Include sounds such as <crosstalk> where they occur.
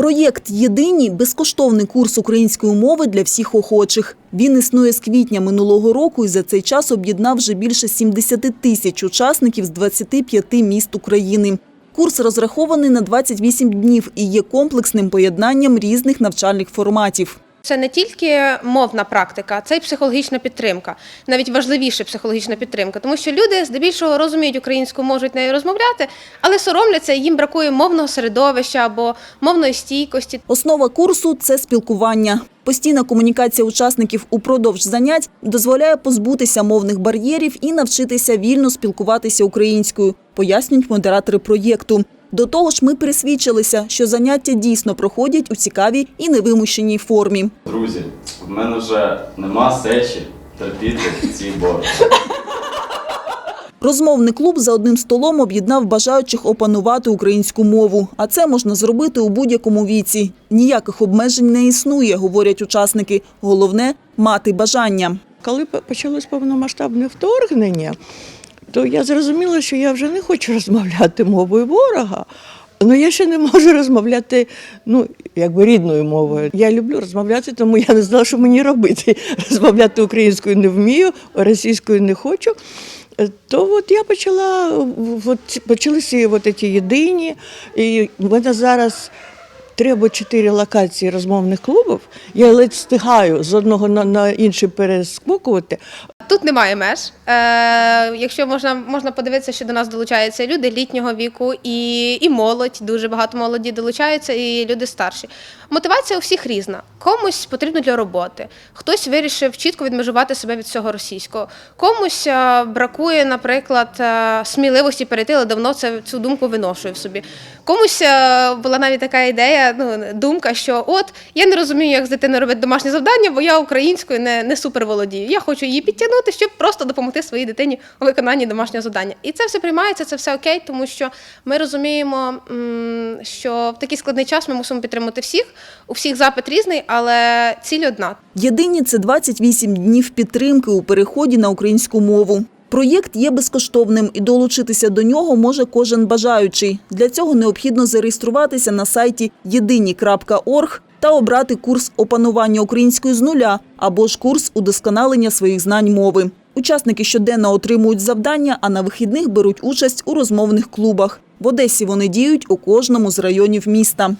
Проєкт Єдині безкоштовний курс української мови для всіх охочих. Він існує з квітня минулого року і за цей час об'єднав вже більше 70 тисяч учасників з 25 міст України. Курс розрахований на 28 днів і є комплексним поєднанням різних навчальних форматів. Це не тільки мовна практика, це й психологічна підтримка, навіть важливіше психологічна підтримка, тому що люди здебільшого розуміють українську, можуть нею розмовляти, але соромляться, їм бракує мовного середовища або мовної стійкості. Основа курсу це спілкування. Постійна комунікація учасників упродовж занять дозволяє позбутися мовних бар'єрів і навчитися вільно спілкуватися українською, пояснюють модератори проєкту. До того ж, ми пересвідчилися, що заняття дійсно проходять у цікавій і невимушеній формі. Друзі, в мене вже нема сечі терпіти ці бори. Розмовний клуб за одним столом об'єднав бажаючих опанувати українську мову. А це можна зробити у будь-якому віці. Ніяких обмежень не існує, говорять учасники. Головне мати бажання. Коли почалось повномасштабне вторгнення, то я зрозуміла, що я вже не хочу розмовляти мовою ворога. Ну, я ще не можу розмовляти ну, якби рідною мовою. Я люблю розмовляти, тому я не знала, що мені робити. <laughs> Розмовляти українською не вмію, російською не хочу. Е, То от я почала, от почалися от ці єдині, і в мене зараз три або чотири локації розмовних клубів. Я ледь встигаю з одного на, на інший перескокувати. Тут немає меж. Е, якщо можна, можна подивитися, що до нас долучаються люди літнього віку і, і молодь, дуже багато молоді долучаються, і люди старші. Мотивація у всіх різна. Комусь потрібно для роботи, хтось вирішив чітко відмежувати себе від всього російського. Комусь е, бракує, наприклад, е, сміливості перейти, але давно це цю думку виношує в собі. Комусь е, була навіть така ідея, ну думка, що от я не розумію, як з дитиною робити домашнє завдання, бо я українською не, не супер володію. Я хочу її підтягнути, щоб просто допомогти своїй дитині у виконанні домашнього завдання. І це все приймається, це все окей, тому що ми розуміємо, що в такий складний час ми мусимо підтримати всіх. У всіх запит різний, але ціль одна. Єдині це 28 днів підтримки у переході на українську мову. Проєкт є безкоштовним і долучитися до нього може кожен бажаючий. Для цього необхідно зареєструватися на сайті єдині.орг та обрати курс опанування української з нуля або ж курс удосконалення своїх знань мови. Учасники щоденно отримують завдання, а на вихідних беруть участь у розмовних клубах. В Одесі вони діють у кожному з районів міста.